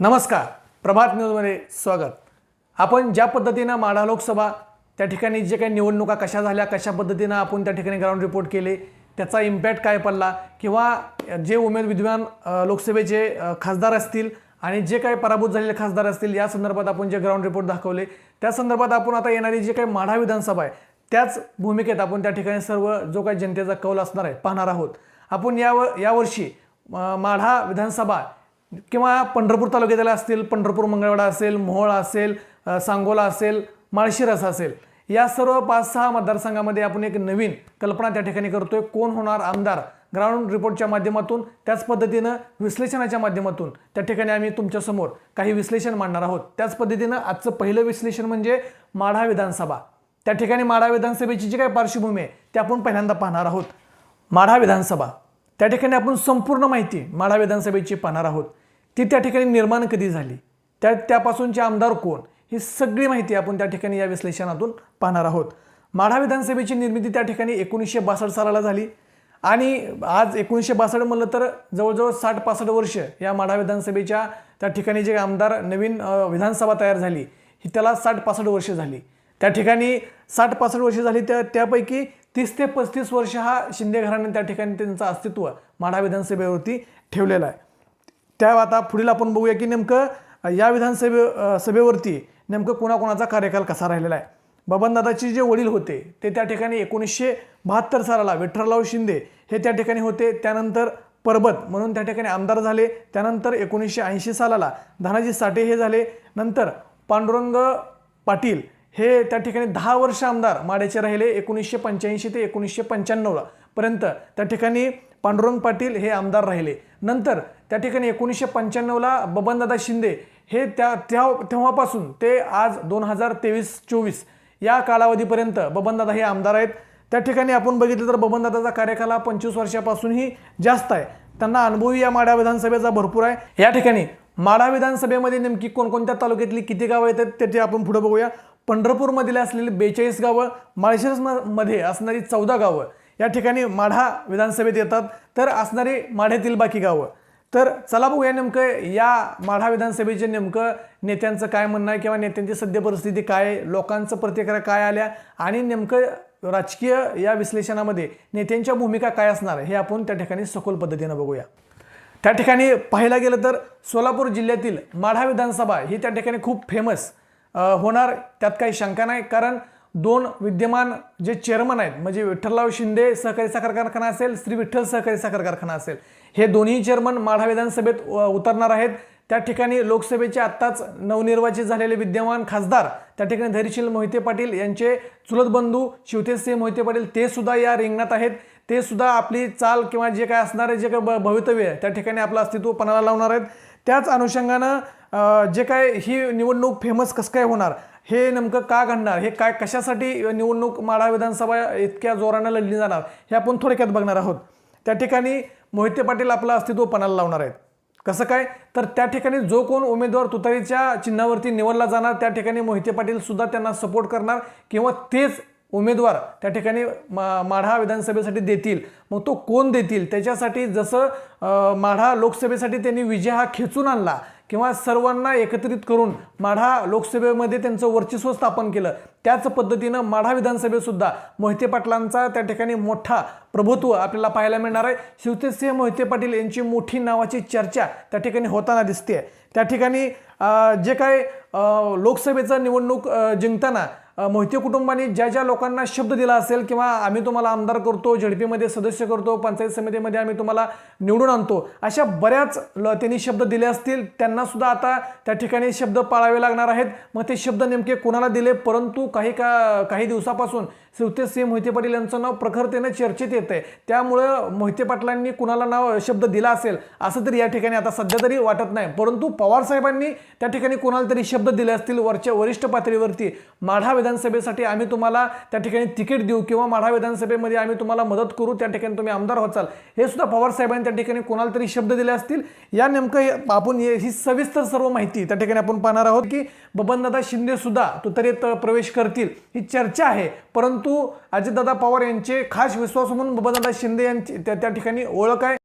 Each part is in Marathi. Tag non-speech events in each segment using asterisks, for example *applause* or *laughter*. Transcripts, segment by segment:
नमस्कार. प्रभात न्यूजमध्ये स्वागत. आपण ज्या पद्धतीनं माढा लोकसभा त्या ठिकाणी जे काही निवडणुका कशा झाल्या कशा पद्धतीनं आपण त्या ठिकाणी ग्राउंड रिपोर्ट केले त्याचा इम्पॅक्ट काय पडला किंवा जे उमेद विद्वान लोकसभेचे खासदार असतील आणि जे काही पराभूत झालेले खासदार असतील या संदर्भात आपण जे ग्राउंड रिपोर्ट दाखवले त्या संदर्भात आपण आता येणारी जे काही माढा विधानसभा आहे त्याच भूमिकेत आपण त्या ठिकाणी सर्व जो काही जनतेचा कौल असणार आहे पाहणार आहोत. आपण याव यावर्षी माढा विधानसभा किंवा पंढरपूर तालुक्यातल्या असतील पंढरपूर मंगळवाडा असेल मोहोळ असेल सांगोला असेल माळशिरस असेल या सर्व पाच सहा मतदारसंघामध्ये आपण एक नवीन कल्पना त्या ठिकाणी करतोय. कोण होणार आमदार? ग्राउंड रिपोर्टच्या माध्यमातून त्याच पद्धतीनं विश्लेषणाच्या माध्यमातून त्या ठिकाणी आम्ही तुमच्यासमोर काही विश्लेषण मांडणार आहोत. त्याच पद्धतीनं आजचं पहिलं विश्लेषण म्हणजे माढा विधानसभा. त्या ठिकाणी माढा विधानसभेची जी काही पार्श्वभूमी आहे ते आपण पहिल्यांदा पाहणार आहोत. माढा विधानसभा. त्या ठिकाणी आपण संपूर्ण माहिती माढा विधानसभेची पाहणार आहोत. ती त्या ठिकाणी निर्माण कधी झाली? त्या त्यापासूनचे आमदार कोण? ही सगळी माहिती आपण त्या ठिकाणी या विश्लेषणातून पाहणार आहोत. माढा विधानसभेची निर्मिती त्या ठिकाणी एकोणीसशे बासष्ट सालाला झाली. आणि आज एकोणीसशे बासष्ट म्हणलं तर जवळजवळ साठ पासष्ट वर्ष या माढा विधानसभेच्या त्या ठिकाणी जे आमदार नवीन विधानसभा तयार झाली ही त्याला साठ पासष्ट वर्ष झाली. त्या ठिकाणी साठ पासष्ट वर्ष झाली त्या त्यापैकी तीस ते पस्तीस वर्ष हा शिंदे घराणे त्या ठिकाणी त्यांचं अस्तित्व माढा विधानसभेवरती ठेवलेलं आहे. त्या आता पुढील आपण बघूया की नेमकं या विधानसभे सभेवरती नेमकं कोणाकोणाचा कार्यकाल कसा राहिलेला आहे? बबनदादाचे जे वडील होते ते त्या ठिकाणी एकोणीसशे बहात्तर सालाला विठ्ठलराव शिंदे हे त्या ठिकाणी होते. त्यानंतर परबत म्हणून त्या ठिकाणी आमदार झाले. त्यानंतर एकोणीसशे ऐंशी सालाला धनाजी साठे हे झाले. नंतर पांडुरंग पाटील हे त्या ठिकाणी दहा वर्ष आमदार माड्याचे राहिले. एकोणीसशे पंच्याऐंशी ते एकोणीसशे पंच्याण्णवला पर्यंत त्या ठिकाणी पांडुरंग पाटील हे आमदार राहिले. नंतर त्या ठिकाणी एकोणीसशे पंच्याण्णवला बबनदादा शिंदे हे त्या त्या तेव्हापासून ते आज दोन हजार तेवीस चोवीस या कालावधीपर्यंत बबनदादा हे आमदार आहेत. त्या ठिकाणी आपण बघितलं तर बबनदादाचा कार्यकाल हा पंचवीस वर्षापासूनही जास्त आहे. त्यांना अनुभवी या माढा विधानसभेचा भरपूर आहे. या ठिकाणी माढा विधानसभेमध्ये नेमकी कोणकोणत्या तालुक्यातली किती गावं येतात त्याची आपण पुढे बघूया. पंढरपूरमधील असलेली बेचाळीस गावं माळशिरस म- मध्ये असणारी चौदा गावं या ठिकाणी माढा विधानसभेत येतात. तर असणारी माढ्यातील बाकी गावं तर चला बघूया नेमकं या माढा विधानसभेचे नेमकं नेत्यांचं काय म्हणणं आहे किंवा नेत्यांची सद्य परिस्थिती काय लोकांचं प्रतिक्रिया काय आल्या आणि नेमकं राजकीय या विश्लेषणामध्ये नेत्यांच्या भूमिका काय असणार हे आपण त्या ठिकाणी सखोल पद्धतीनं बघूया. त्या ठिकाणी पाहायला गेलं तर सोलापूर जिल्ह्यातील माढा विधानसभा ही त्या ठिकाणी खूप फेमस होणार त्यात काही शंका नाही. कारण दोन विद्यमान जे चेअरमन आहेत म्हणजे विठ्ठलराव शिंदे सहकारी साखर कारखाना असेल श्री विठ्ठल सहकारी साखर कारखाना असेल हे दोन्ही चेअरमन माढा विधानसभेत उतरणार आहेत. त्या ठिकाणी लोकसभेचे आत्ताच नवनिर्वाचित झालेले विद्यमान खासदार त्या ठिकाणी धैर्यशील मोहिते पाटील यांचे चुलत बंधू शिवतेजसिंह मोहिते पाटील ते सुद्धा या रिंगणात आहेत. ते सुद्धा आपली चाल किंवा जे काय असणारे जे काय भवितव्य आहे त्या ठिकाणी आपलं अस्तित्व पणाला लावणार आहेत. त्याच अनुषंगानं जे काय ही निवडणूक फेमस कसं काय होणार हे नेमकं का घडणार हे काय कशासाठी निवडणूक माढा विधानसभा इतक्या जोरानं लढली जाणार हे आपण थोडक्यात बघणार आहोत. त्या ठिकाणी मोहिते पाटील आपलं अस्तित्व पणाला लावणार आहेत. कसं काय? तर त्या ठिकाणी जो कोण उमेदवार तुतारीच्या चिन्हावरती निवडला जाणार त्या ठिकाणी मोहिते पाटील सुद्धा त्यांना सपोर्ट करणार किंवा तेच उमेदवार त्या ठिकाणी मा माढा विधानसभेसाठी देतील. मग तो कोण देतील? त्याच्यासाठी जसं माढा लोकसभेसाठी त्यांनी विजय हा खेचून आणला किंवा सर्वांना एकत्रित करून माढा लोकसभेमध्ये त्यांचं वर्चस्व स्थापन केलं. त्याच पद्धतीनं माढा विधानसभेतसुद्धा मोहिते पाटलांचा त्या ठिकाणी मोठा प्रभुत्व आपल्याला पाहायला मिळणार आहे. शिवतेजसिंह मोहिते पाटील यांची मोठी नावाची चर्चा त्या ठिकाणी होताना दिसते त्या ठिकाणी जे काय लोकसभेचं निवडणूक जिंकताना मोहिते कुटुंबाने ज्या ज्या लोकांना शब्द दिला असेल किंवा आम्ही तुम्हाला आमदार करतो झडपीमध्ये सदस्य करतो पंचायत समितीमध्ये आम्ही तुम्हाला निवडून आणतो अशा बऱ्याच ल- त्यांनी शब्द दिले असतील त्यांना सुद्धा आता त्या ठिकाणी शब्द पाळावे लागणार आहेत. मग ते शब्द नेमके कोणाला दिले? परंतु काही का काही दिवसापासून शिवतेजसिंह मोहिते पाटील यांचं नाव प्रखरतेनं चर्चेत येत आहे त्यामुळं मोहिते पाटलांनी कुणाला नाव शब्द दिला असेल असं तरी या ठिकाणी आता सध्या तरी वाटत नाही. परंतु पवार साहेबांनी त्या ठिकाणी कुणाला तरी शब्द दिले असतील वरच्या वरिष्ठ पातळीवरती माढा विधानसभेसाठी आम्ही तुम्हाला त्या ठिकाणी तिकीट देऊ किंवा माढा विधानसभेमध्ये आम्ही तुम्हाला मदत करू त्या ठिकाणी तुम्ही आमदार होचाल. हे सुद्धा पवार साहेबांनी त्या ठिकाणी कोणाला तरी शब्द दिले असतील या नेमकं आपण ही सविस्तर सर्व माहिती त्या ठिकाणी आपण पाहणार आहोत की बबनदादा शिंदे सुद्धा तुतारीत प्रवेश करतील ही चर्चा आहे. परंतु परंतु अजितदादा पवार यांचे खास विश्वास म्हणून बबनदादा शिंदे यांची त्या त्या ठिकाणी ओळख आहे.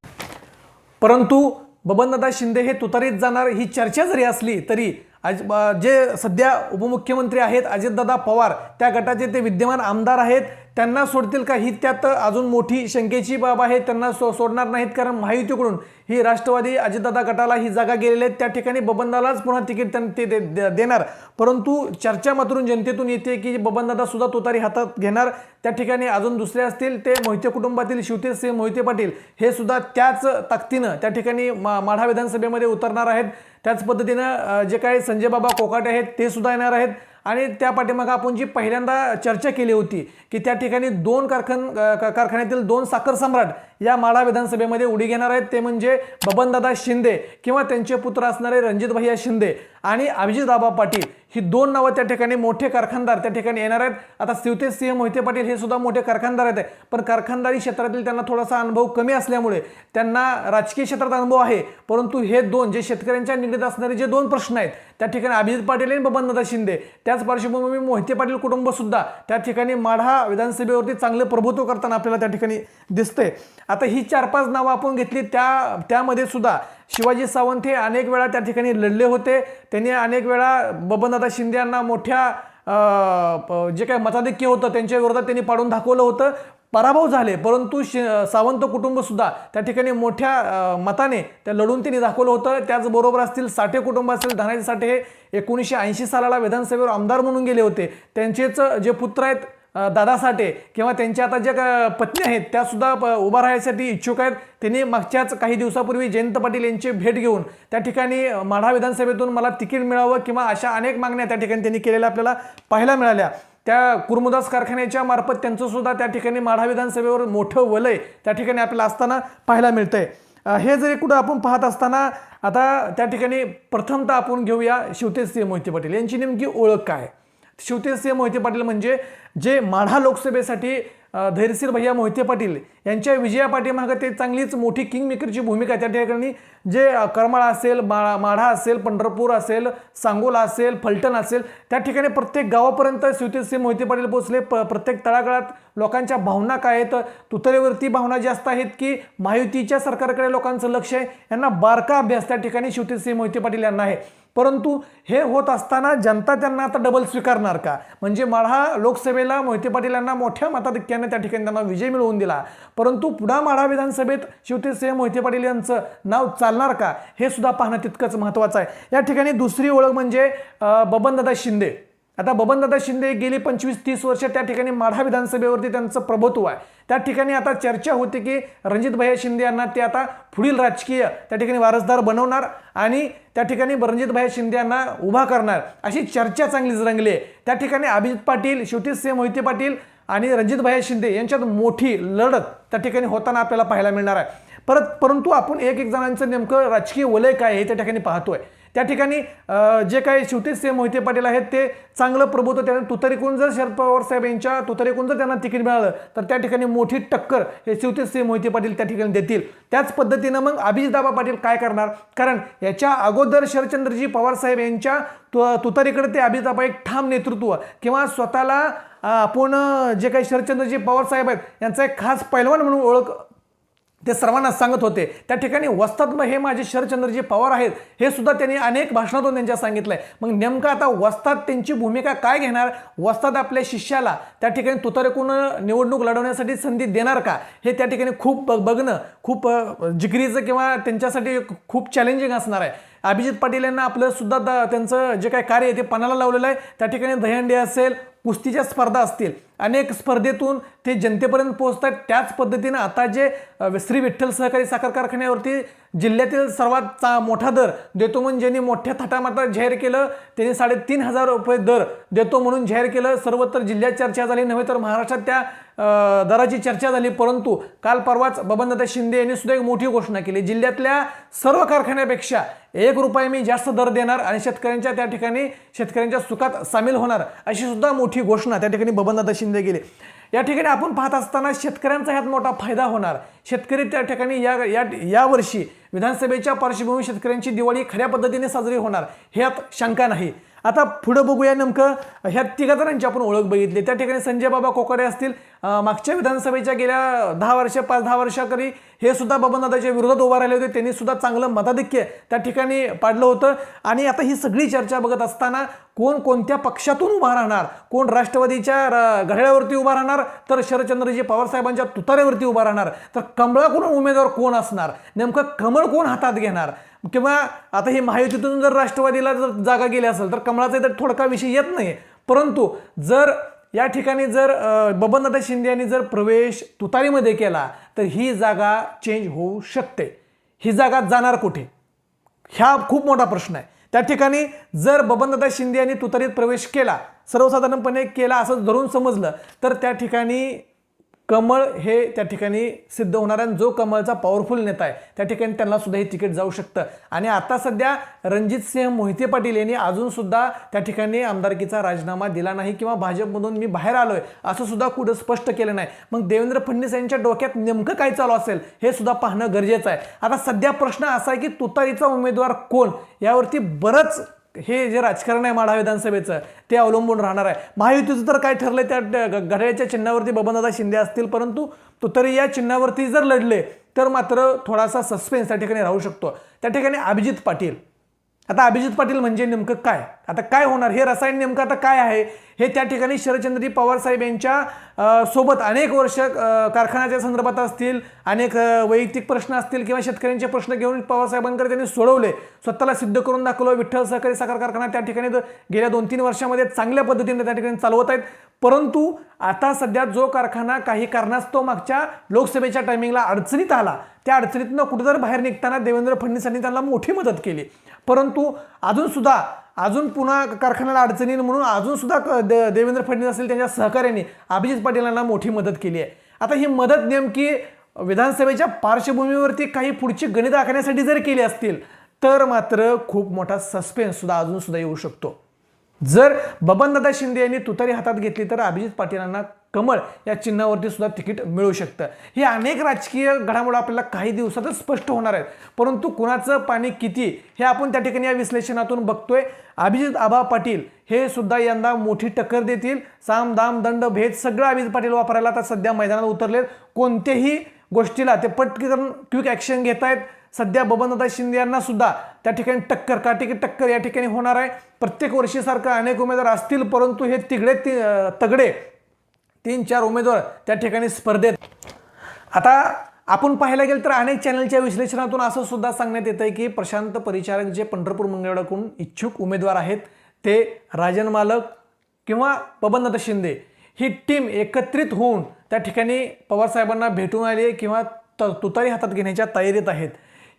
परंतु बबनदादा शिंदे हे तुतारीत जाणार ही चर्चा जरी असली तरी आज जे सध्या उपमुख्यमंत्री आहेत अजितदादा पवार त्या गटाचे ते विद्यमान आमदार आहेत. त्यांना सोडतील का? ही त्यात अजून मोठी शंकेची बाब आहे. त्यांना सो सोडणार नाहीत कारण महायुतीकडून ही राष्ट्रवादी अजितदादा गटाला ही जागा गेलेली आहेत. त्या ठिकाणी बबनदालाच पुन्हा तिकीट त्यां- ते दे- देणार. परंतु चर्चा मात्रून जनतेतून येते की बबनदादा सुद्धा तुतारी हातात घेणार. त्या ठिकाणी अजून दुसरे असतील ते मोहिते कुटुंबातील शिवतेज सिंह मोहिते पाटील हे सुद्धा त्याच ताकदीनं त्या ठिकाणी मा माढा विधानसभेमध्ये उतरणार आहेत. त्याच पद्धतीनं जे काही संजय बाबा कोकाटे आहेत ते सुद्धा येणार आहेत. आणि त्या पाठीमागं आपण जी पहिल्यांदा चर्चा केली होती की त्या ठिकाणी दोन कारखान क- कारखान्यातील दोन साखर सम्राट या माढा विधानसभेमध्ये उडी घेणार आहेत. ते म्हणजे बबनदादा शिंदे किंवा त्यांचे पुत्र असणारे रणजित भैया शिंदे आणि अभिजितदाबा पाटील. ही दोन नावं त्या ठिकाणी मोठे कारखानदार त्या ठिकाणी येणार आहेत. आता शिवतेज सिंह मोहिते पाटील हे सुद्धा मोठे कारखानदार आहेत. पण कारखानदारी क्षेत्रातील त्यांना थोडासा अनुभव कमी असल्यामुळे त्यांना राजकीय क्षेत्रात अनुभव आहे. परंतु हे दोन जे शेतकऱ्यांच्या निगडीत असणारे जे दोन प्रश्न आहेत त्या ठिकाणी अभिजित पाटील आणि बबनदादा शिंदे. त्याच पार्श्वभूमी मोहिते पाटील कुटुंबसुद्धा त्या ठिकाणी माढा विधानसभेवरती चांगले प्रभुत्व करताना आपल्याला त्या ठिकाणी दिसते आता ही चार पाच नावं आपण घेतली त्या त्यामध्ये सुद्धा शिवाजी सावंत हे अनेक वेळा त्या ठिकाणी लढले होते. त्यांनी अनेक वेळा बबनदादा शिंदे यांना मोठ्या प- जे काही मताधिक्य होतं त्यांच्या विरोधात त्यांनी पाडून दाखवलं होतं. पराभव झाले. परंतु शि सावंत कुटुंबसुद्धा त्या ठिकाणी मोठ्या मताने त्या लढून त्यांनी दाखवलं होतं. त्याचबरोबर असतील साठे कुटुंब असतील धनाजी साठे हे एकोणीसशे ऐंशी सालाला विधानसभेवर आमदार म्हणून गेले होते. त्यांचेच जे पुत्र आहेत दादा साठे किंवा त्यांच्या आता ज्या का- पत्नी आहेत त्यासुद्धा प- उभा राहण्यासाठी इच्छुक आहेत. त्यांनी मागच्याच काही दिवसापूर्वी जयंत पाटील यांची भेट घेऊन त्या ठिकाणी माढा विधानसभेतून मला तिकीट मिळावं किंवा अशा अनेक मागण्या त्या ठिकाणी त्यांनी केलेल्या आपल्याला पाहायला मिळाल्या. त्या कुर्मुदास कारखान्याच्या मार्फत त्यांचंसुद्धा त्या ठिकाणी माढा विधानसभेवर मोठं वलय त्या ठिकाणी आपल्याला असताना पाहायला मिळतंय. आहे हे जरी कुठं आपण पाहत असताना आता त्या ठिकाणी प्रथमतः आपण घेऊया शिवतेज सिंह मोहिते पाटील. यांची नेमकी ओळख काय? शिवतेसिंह मोहिते पाटील म्हणजे जे माढा लोकसभेसाठी धैर्यशील भैया मोहिते पाटील यांच्या विजया पाठीमागं ते चांगलीच मोठी किंग मेकरची भूमिका त्या ठिकाणी जे करमाळा असेल मा माढा असेल पंढरपूर असेल सांगोला असेल फलटण असेल त्या ठिकाणी प्रत्येक गावापर्यंत शिवतेसिंह मोहिते पाटील पोहोचले. प प्रत्येक तळागाळात लोकांच्या भावना काय आहेत? तुतरेवरती भावना जास्त आहेत की महायुतीच्या सरकारकडे लोकांचं लक्ष आहे? यांना बारका अभ्यास त्या ठिकाणी शिवतेसिंह मोहिते पाटील यांना आहे. परंतु हे होत असताना जनता त्यांना आता डबल स्वीकारणार का? म्हणजे माढा लोकसभेला मोहिते पाटील यांना मोठ्या मताधिक्याने त्या ठिकाणी त्यांना विजय मिळवून दिला. परंतु पुढा माढा विधानसभेत शिवतेजसिंह मोहिते पाटील यांचं नाव चालणार का? हे सुद्धा पाहणं तितकंच महत्त्वाचं आहे. या ठिकाणी दुसरी ओळख म्हणजे बबनदादा शिंदे. आता बबनदादा शिंदे गेली पंचवीस तीस वर्ष त्या ठिकाणी माढा विधानसभेवरती त्यांचं प्रभुत्व आहे. त्या ठिकाणी आता चर्चा होती की रणजित भैया शिंदे यांना ते आता पुढील राजकीय त्या ठिकाणी वारसदार बनवणार आणि त्या ठिकाणी रणजित भैया शिंदे यांना उभा करणार अशी चर्चा चांगलीच रंगली आहे. त्या ठिकाणी अभिजित पाटील शेवटी सिंह मोहिते पाटील आणि रणजित भैया शिंदे यांच्यात मोठी लढत त्या ठिकाणी होताना आपल्याला पाहायला मिळणार आहे. परत परंतु आपण एक एक जणांचं नेमकं राजकीय वलय काय आहे त्या ठिकाणी पाहतोय. त्या ठिकाणी जे काही शिवतेज सिंह मोहिते पाटील आहेत ते चांगलं प्रभुत्व त्यांना तुतारीकून जर शरद पवार साहेब यांच्या तुतारीकून जर त्यांना तिकीट मिळालं तर त्या ठिकाणी मोठी टक्कर हे शिवतेज सिंह मोहिते पाटील त्या ठिकाणी देतील. त्याच पद्धतीनं मग अभिजितदाबा पाटील काय करणार? कारण याच्या अगोदर शरदचंद्रजी पवार साहेब यांच्या तु तुतारीकडे ते अभिजितदाबा एक ठाम नेतृत्व किंवा स्वतःला आपण जे काही शरदचंद्रजी पवार साहेब आहेत यांचा एक खास पैलवान म्हणून ओळख ते सर्वांना सांगत होते. त्या ठिकाणी वस्तात्म हे माझे शरदचंद्रजी पवार आहेत हे सुद्धा त्यांनी अनेक भाषणातून त्यांच्या सांगितलं आहे मग नेमकं आता वस्तात त्यांची भूमिका काय घेणार? वस्तात आपल्या शिष्याला त्या ठिकाणी तुतारेकून निवडणूक लढवण्यासाठी संधी देणार का? हे त्या ठिकाणी खूप बघणं खूप जिगरीचं किंवा त्यांच्यासाठी खूप चॅलेंजिंग असणार आहे. अभिजित पाटील यांना आपलं सुद्धा द- त्यांचं जे काही कार्य आहे ते पणाला लावलेलं आहे. त्या ठिकाणी दहीहंडी असेल कुस्तीच्या स्पर्धा असतील. अनेक स्पर्धेतून ते जनतेपर्यंत पोहोचतात. त्याच पद्धतीनं आता जे श्री विठ्ठल सहकारी साखर कारखान्यावरती जिल्ह्यातील सर्वात चा मोठा दर देतो म्हणून ज्यांनी मोठ्या थाटामाटात जाहीर केलं त्यांनी साडेतीन हजार रुपये दर देतो म्हणून जाहीर केलं. सर्वत्र जिल्ह्यात चर्चा झाली नव्हे तर महाराष्ट्रात त्या दराची चर्चा झाली. परंतु काल परवाच बबनदादा शिंदे यांनी सुद्धा एक मोठी घोषणा केली. जिल्ह्यातल्या सर्व कारखान्यापेक्षा एक रुपये मी जास्त दर देणार आणि शेतकऱ्यांच्या त्या ठिकाणी शेतकऱ्यांच्या सुखात सामील होणार अशी सुद्धा मोठी घोषणा त्या ठिकाणी बबनदादा शिंदे केली. या ठिकाणी आपण पाहत असताना शेतकऱ्यांचा ह्यात मोठा फायदा होणार. शेतकरी त्या ठिकाणी या या यावर्षी विधानसभेच्या पार्श्वभूमी शेतकऱ्यांची दिवाळी खऱ्या पद्धतीने साजरी होणार ह्यात शंका नाही. आता पुढं बघूया नेमकं ह्या तिघा जणांची आपण ओळख बघितली. त्या ठिकाणी संजय बाबा कोकाडे असतील मागच्या विधानसभेच्या गेल्या दहा वर्ष पाच दहा वर्षाकरी हे सुद्धा बबनदादाच्या विरोधात उभा राहिले होते. त्यांनी सुद्धा चांगलं मताधिक्य त्या ठिकाणी पाडलं होतं. आणि आता ही सगळी चर्चा बघत असताना कोण कोणत्या पक्षातून उभा राहणार? कोण राष्ट्रवादीच्या र- घड्याळावरती उभा राहणार? तर शरदचंद्रजी पवारसाहेबांच्या तुताऱ्यावरती उभा राहणार. तर कमळाकडून उमेदवार कोण असणार? नेमकं कमळ कोण हातात घेणार? किंवा आता हे महायुतीतून जर राष्ट्रवादीला जर जागा गेली असेल तर कमळाचा इथं थोडका विषय येत नाही. परंतु जर या ठिकाणी जर अ, बबनदादा शिंदे यांनी जर प्रवेश तुतारीमध्ये केला तर ही जागा चेंज होऊ शकते. ही जागा जाणार कुठे? ह्या खूप मोठा प्रश्न आहे. त्या ठिकाणी जर बबनदादा शिंदे यांनी तुतारीत प्रवेश केला सर्वसाधारणपणे केला असं धरून समजलं तर त्या ठिकाणी कमळ हे त्या ठिकाणी सिद्ध होणार आहे आणि जो कमळचा पॉवरफुल नेता आहे त्या ठिकाणी त्यांना सुद्धा हे तिकीट जाऊ शकतं. आणि आता सध्या रणजित सिंह मोहिते पाटील यांनी अजूनसुद्धा त्या ठिकाणी आमदारकीचा राजीनामा दिला नाही किंवा भाजपमधून मी बाहेर आलो असं सुद्धा कुठं स्पष्ट केलं नाही. मग देवेंद्र फडणवीस यांच्या डोक्यात नेमकं काय चालू असेल हे सुद्धा पाहणं गरजेचं आहे. आता सध्या प्रश्न असा आहे की तुतारीचा उमेदवार कोण? यावरती बरंच हे जे राजकारण आहे माढा विधानसभेचं ते अवलंबून राहणार आहे. महायुतीचं तर काय ठरलं त्या घड्याळच्या चिन्हावरती बबनदादा शिंदे असतील परंतु तो तरी या चिन्हावरती जर लढले तर मात्र थोडासा सस्पेन्स त्या ठिकाणी राहू शकतो. त्या ठिकाणी अभिजित पाटील. आता अभिजित पाटील म्हणजे नेमकं काय? आता काय होणार? हे रसायन नेमकं आता काय आहे? हे त्या ठिकाणी शरदचंद्रजी पवार साहेब यांच्या सोबत अनेक वर्ष कारखान्याच्या संदर्भात असतील अनेक वैयक्तिक प्रश्न असतील किंवा शेतकऱ्यांचे प्रश्न घेऊन पवारसाहेबांकडे त्यांनी सोडवले स्वतःला सिद्ध करून दाखवलं विठ्ठल सहकारी साखर कारखाना त्या ठिकाणी गेल्या दोन तीन वर्षामध्ये चांगल्या पद्धतीने त्या ठिकाणी चालवत आहेत. परंतु आता सध्या जो कारखाना काही कारणास्तव मागच्या लोकसभेच्या टायमिंगला अडचणीत आला त्या अडचणीतनं कुठेतरी बाहेर निघताना देवेंद्र फडणवीसांनी त्यांना मोठी मदत केली. परंतु अजूनसुद्धा अजून पुन्हा कारखान्याला अडचणी म्हणून अजूनसुद्धा क- दे- देवेंद्र फडणवीस असेल त्यांच्या सहकार्याने अभिजित पाटीलांना मोठी मदत केली आहे. आता ही मदत नेमकी विधानसभेच्या पार्श्वभूमीवरती काही पुढची गणित आखण्यासाठी जर केली असतील तर मात्र खूप मोठा सस्पेन्ससुद्धा अजूनसुद्धा येऊ शकतो. जर बबनदादा शिंदे यांनी तुतारी हातात घेतली तर अभिजित पाटीलांना कमळ या चिन्हावरती सुद्धा तिकीट मिळू शकतं. हे अनेक राजकीय घडामोड आपल्याला काही दिवसातच स्पष्ट होणार आहेत. परंतु कुणाचं पाणी किती हे आपण त्या ठिकाणी या विश्लेषणातून बघतोय. अभिजित आबा पाटील हे सुद्धा यंदा मोठी टक्कर देतील. साम दाम दंड भेद सगळं अभिजित पाटील वापरायला आता सध्या मैदानात उतरलेत. कोणत्याही गोष्टीला ते पटकन क्विक ॲक्शन घेत आहेत सध्या बबनदादा शिंदे यांना सुद्धा त्या ठिकाणी टक्कर काटिकी टक्कर या ठिकाणी होणार आहे. प्रत्येक वर्षीसारखं अनेक उमेदवार असतील परंतु हे तिकडे ति तगडे तीन चार उमेदवार त्या ठिकाणी स्पर्धेत. आता आपण पाहायला गेलं तर अनेक चॅनलच्या विश्लेषणातून असं सुद्धा सांगण्यात येतं की प्रशांत परिचारक जे पंढरपूर मंगळवेढाकडून इच्छुक उमेदवार आहेत ते राजन मालक किंवा बबनदत्त शिंदे ही टीम एकत्रित होऊन त्या ठिकाणी पवारसाहेबांना भेटून आली किंवा त तुतारी हातात घेण्याच्या तयारीत आहेत.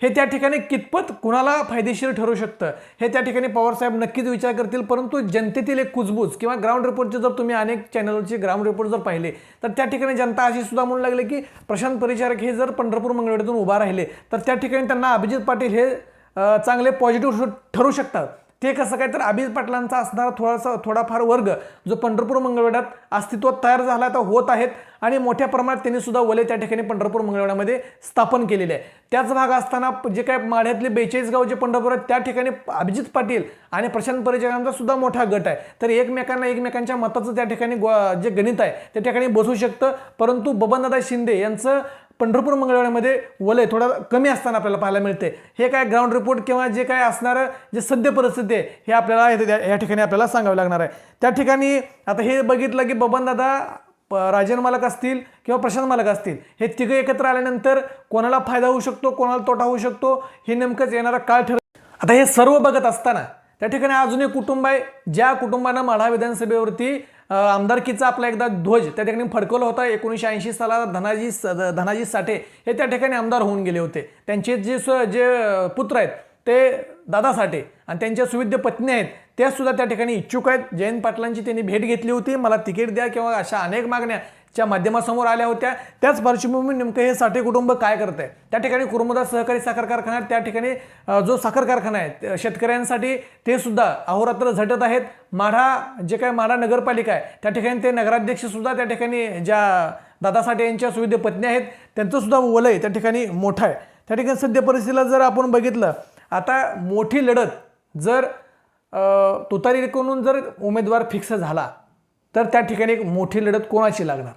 हे त्या ठिकाणी कितपत कुणाला फायदेशीर ठरू शकतं? हे त्या ठिकाणी पवारसाहेब नक्कीच विचार करतील परंतु जनतेतील एक कुजबूज किंवा ग्राउंड रिपोर्टचे जर तुम्ही अनेक चॅनलचे ग्राउंड रिपोर्ट जर पाहिले तर त्या ठिकाणी जनता अशी सुद्धा म्हणू लागले की प्रशांत परिचारक हे जर पंढरपूर मंगळवेढ्यातून उभा राहिले तर त्या ठिकाणी त्यांना अभिजित पाटील हे चांगले पॉझिटिव्ह ठरू शकतात. ते कसं काय तर अभिज पाटलांचा असणारा थोडासा थोडाफार वर्ग जो पंढरपूर मंगळवेढ्यात अस्तित्वात तयार झाला तर होत आहेत आणि मोठ्या प्रमाणात त्यांनी सुद्धा वले त्या ठिकाणी पंढरपूर मंगळवेढ्यामध्ये स्थापन केलेले आहे. त्याच भाग असताना जे काय माढ्यातले बेचाळीस गाव जे पंढरपूर आहेत त्या ठिकाणी अभिजित पाटील आणि प्रशांत परिचारांचा सुद्धा मोठा गट आहे. तर एकमेकांना एकमेकांच्या मताचं त्या ठिकाणी जे गणित आहे त्या ठिकाणी बसू शकतं. परंतु बबनदादा शिंदे यांचं पंढरपूर मंगळवेढ्यामध्ये वलय थोडं कमी असताना आपल्याला पाहायला मिळते. हे काय ग्राउंड रिपोर्ट किंवा जे काय असणारं जे सद्य परिस्थिती आहे हे आपल्याला या ठिकाणी आपल्याला सांगावं लागणार आहे. त्या ठिकाणी आता हे बघितलं की बबनदादा प- राजन मालक असतील किंवा प्रशांत मालक असतील हे तिघं एकत्र आल्यानंतर कोणाला फायदा होऊ शकतो कोणाला तोटा होऊ शकतो हे नेमकंच येणारा काळ ठर आता हे सर्व बघत असताना त्या ठिकाणी अजून एक कुटुंब आहे. ज्या कुटुंबानं माढा विधानसभेवरती आमदारकीचा आपला एकदा ध्वज त्या ठिकाणी फडकवला होता. एकोणीसशे ऐंशी सालात धनाजी स- धनाजी साठे हे त्या ठिकाणी आमदार होऊन गेले होते. त्यांचे जे स जे पुत्र आहेत ते दादा साठे आणि त्यांच्या सुविद्य पत्नी आहेत त्या सुद्धा त्या ठिकाणी इच्छुक आहेत. जयंत पाटलांची त्यांनी भेट घेतली होती. मला तिकीट द्या किंवा अशा अनेक मागण्या च्या माध्यमासमोर आल्या होत्या. त्याच पार्श्वभूमी नेमकं हे साठे कुटुंब काय करत आहे त्या ठिकाणी कुरुमदा सहकारी साखर कारखाना त्या ठिकाणी जो साखर कारखाना आहे शेतकऱ्यांसाठी ते सुद्धा अहोरात्र झटत आहेत. माढा जे काय माढा नगरपालिका आहे त्या ठिकाणी ते नगराध्यक्ष सुद्धा त्या ठिकाणी ज्या दादा साठे यांच्या सुविधे पत्नी आहेत त्यांचं सुद्धा वलय त्या ठिकाणी मोठं आहे. त्या ठिकाणी सद्य परिस्थितीला जर आपण बघितलं आता मोठी लढत जर तुतारीकडून जर उमेदवार फिक्स झाला तर त्या ठिकाणी एक मोठी लढत कोणाची लागणार?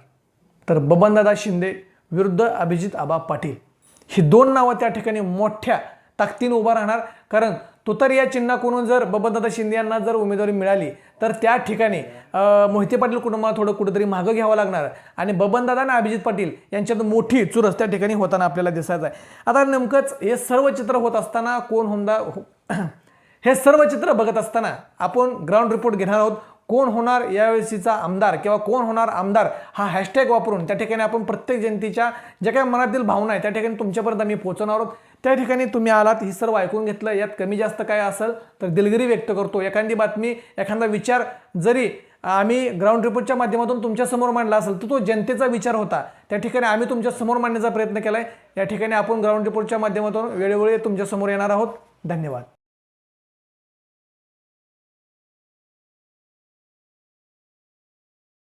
तर बबनदादा शिंदे विरुद्ध अभिजित आबा पाटील. ही दोन नावं त्या ठिकाणी मोठ्या ताकदीनं उभा राहणार. कारण तुतारी या चिन्हाकडून जर बबनदादा शिंदे यांना जर उमेदवारी मिळाली तर त्या ठिकाणी मोहिते पाटील कुटुंबाला थोडं कुठंतरी मागं घ्यावं लागणार. आणि बबनदादा आणि अभिजित पाटील यांच्यात मोठी चुरस त्या ठिकाणी होताना आपल्याला दिसायचं आहे. आता नेमकंच हे सर्व चित्र होत असताना कोण होमदा हो- *clears throat* हे सर्व चित्र बघत असताना आपण ग्राउंड रिपोर्ट घेणार आहोत. कोण होणार यावेळेसीचा आमदार किंवा कोण होणार आमदार हा हॅशटॅग वापरून त्या ठिकाणी आपण प्रत्येक जनतेच्या ज्या काही मनातील भावना आहे त्या ठिकाणी तुमच्यापर्यंत आम्ही पोहोचवणार आहोत. त्या ठिकाणी तुम्ही आलात ही सर्व ऐकून घेतलं यात कमी जास्त काय असेल तर दिलगिरी व्यक्त करतो. एखादी बातमी एखादा विचार जरी आम्ही ग्राउंड रिपोर्टच्या माध्यमातून तुमच्यासमोर मांडला असेल तर तो जनतेचा विचार होता. त्या ठिकाणी आम्ही तुमच्यासमोर मांडण्याचा प्रयत्न केला आहे या ठिकाणी आपण ग्राउंड रिपोर्टच्या माध्यमातून वेळोवेळी तुमच्यासमोर येणार आहोत. धन्यवाद.